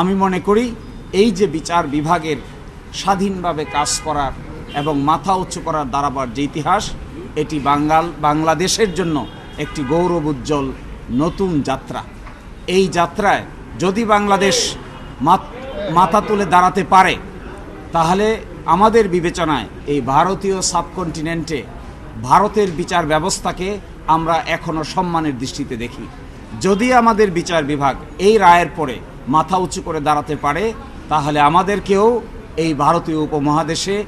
আমি মনে করি এই যে বিচার বিভাগের স্বাধীনভাবে কাজ করার এবং মাথা উঁচু করার দাঁড়াবার যে ইতিহাস, এটি বাঙ্গাল, বাংলাদেশের জন্য একটি গৌরব উজ্জ্বল নতুন যাত্রা। এই যাত্রায় যদি বাংলাদেশ মাথা তুলে দাঁড়াতে পারে, তাহলে আমাদের বিবেচনায় এই ভারতীয় সাবকন্টিনেন্টে ভারতের বিচার ব্যবস্থাকে আমরা এখনও সম্মানের দৃষ্টিতে দেখি। যদি আমাদের বিচার বিভাগ এই রায়ের পরে মাথা উঁচু করে দাঁড়াতে পারে, তাহলে আমাদেরকেও এই ভারতীয় উপমহাদেশে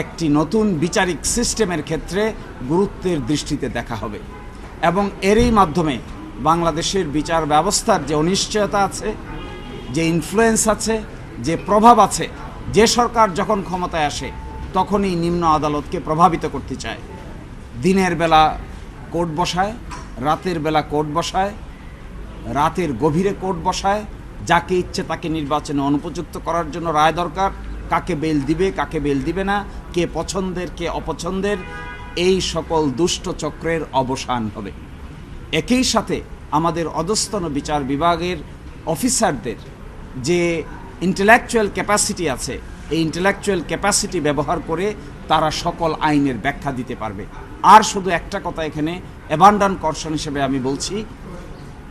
একটি নতুন বিচারিক সিস্টেমের ক্ষেত্রে গুরুত্বের দৃষ্টিতে দেখা হবে। এবং এরই মাধ্যমে বাংলাদেশের বিচার ব্যবস্থার যে অনিশ্চয়তা আছে, যে ইনফ্লুয়েন্স আছে, যে প্রভাব আছে, যে সরকার যখন ক্ষমতায় আসে, তখনই নিম্ন আদালতকে প্রভাবিত করতে চায়। দিনের বেলা কোর্ট বসায়, রাতের বেলা কোর্ট বসায়, রাতের গভীরে কোর্ট বসায় যাকে ইচ্ছে তাকে নির্বাচনে অনুপযুক্ত করার জন্য রায় দরকার। কাকে বেল দিবে, কাকে বেল দিবে না, কে পছন্দের, কে অপছন্দের, এই সকল দুষ্ট চক্রের অবসান হবে। একই সাথে আমাদের অধস্তন বিচার বিভাগের অফিসারদের যে ইন্টেলেকচুয়াল ক্যাপাসিটি আছে, এই ইন্টেলেকচুয়াল ক্যাপাসিটি ব্যবহার করে তারা সকল আইনের ব্যাখ্যা দিতে পারবে। আর শুধু একটা কথা এখানে অ্যাবান্ডান কর্ষণ হিসেবে আমি বলছি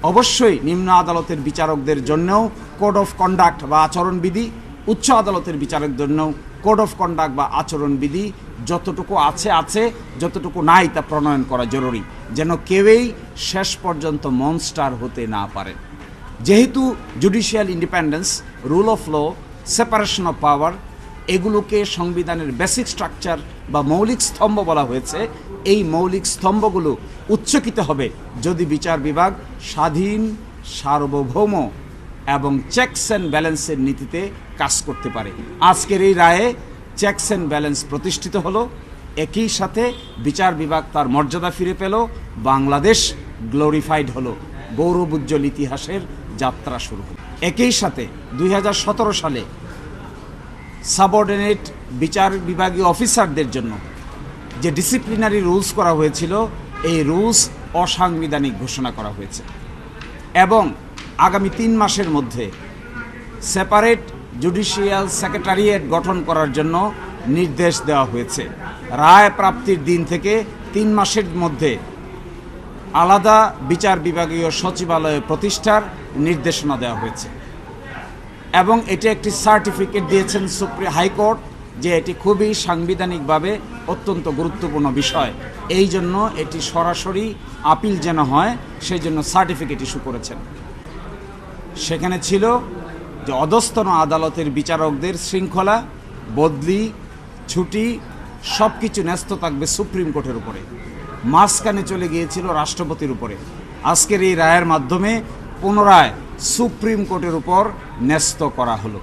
অবশ্যই নিম্ন আদালতের বিচারকদের জন্যও কোড অফ কন্ডাক্ট বা আচরণবিধি, উচ্চ আদালতের বিচারকদের জন্যও কোড অফ কন্ডাক্ট বা আচরণবিধি যতটুকু আছে আছে, যতটুকু নাই তা প্রণয়ন করা জরুরি, যেন কেউই শেষ পর্যন্ত মনস্টার হতে না পারে। যেহেতু judicial independence rule of law separation of power এগুলোকে সংবিধানের বেসিক স্ট্রাকচার বা মৌলিক স্তম্ভ বলা হয়েছে। এই মৌলিক স্তম্ভগুলো উচ্চকিত হবে যদি বিচার বিভাগ স্বাধীন, সার্বভৌম এবং চেকস অ্যান্ড ব্যালেন্সের নীতিতে কাজ করতে পারে। আজকের এই রায়ে চেকস অ্যান্ড ব্যালেন্স প্রতিষ্ঠিত হলো। একই সাথে বিচার বিভাগ তার মর্যাদা ফিরে পেল। বাংলাদেশ গ্লোরিফাইড হলো। গৌরব উজ্জ্বল ইতিহাসের যাত্রা শুরু হলো। একই সাথে দুই হাজার সতেরো সালে সাবঅর্ডিনেট বিচার বিভাগীয় অফিসারদের জন্য যে ডিসিপ্লিনারি রুলস করা হয়েছিল, এই রুলস অসাংবিধানিক ঘোষণা করা হয়েছে। এবং আগামী তিন মাসের মধ্যে সেপারেট জুডিশিয়াল সেক্রেটারিয়েট গঠন করার জন্য নির্দেশ দেওয়া হয়েছে। রায় প্রাপ্তির দিন থেকে তিন মাসের মধ্যে আলাদা বিচার বিভাগীয় সচিবালয় প্রতিষ্ঠার নির্দেশনা দেওয়া হয়েছে। এবং এটি একটি সার্টিফিকেট দিয়েছেন সুপ্রিম হাইকোর্ট যে এটি খুবই সাংবিধানিকভাবে অত্যন্ত গুরুত্বপূর্ণ বিষয়। এই জন্য এটি সরাসরি আপিল যেন হয়, সেই জন্য সার্টিফিকেট ইস্যু করেছেন। সেখানে ছিল যে অধস্তন আদালতের বিচারকদের শৃঙ্খলা, বদলি, ছুটি সব কিছু ন্যস্ত থাকবে সুপ্রিম কোর্টের উপরে। মাঝখানে চলে গিয়েছিল রাষ্ট্রপতির উপরে। আজকের এই রায়ের মাধ্যমে পুনরায় সুপ্রিম কোর্টের উপর ন্যস্ত করা হলো।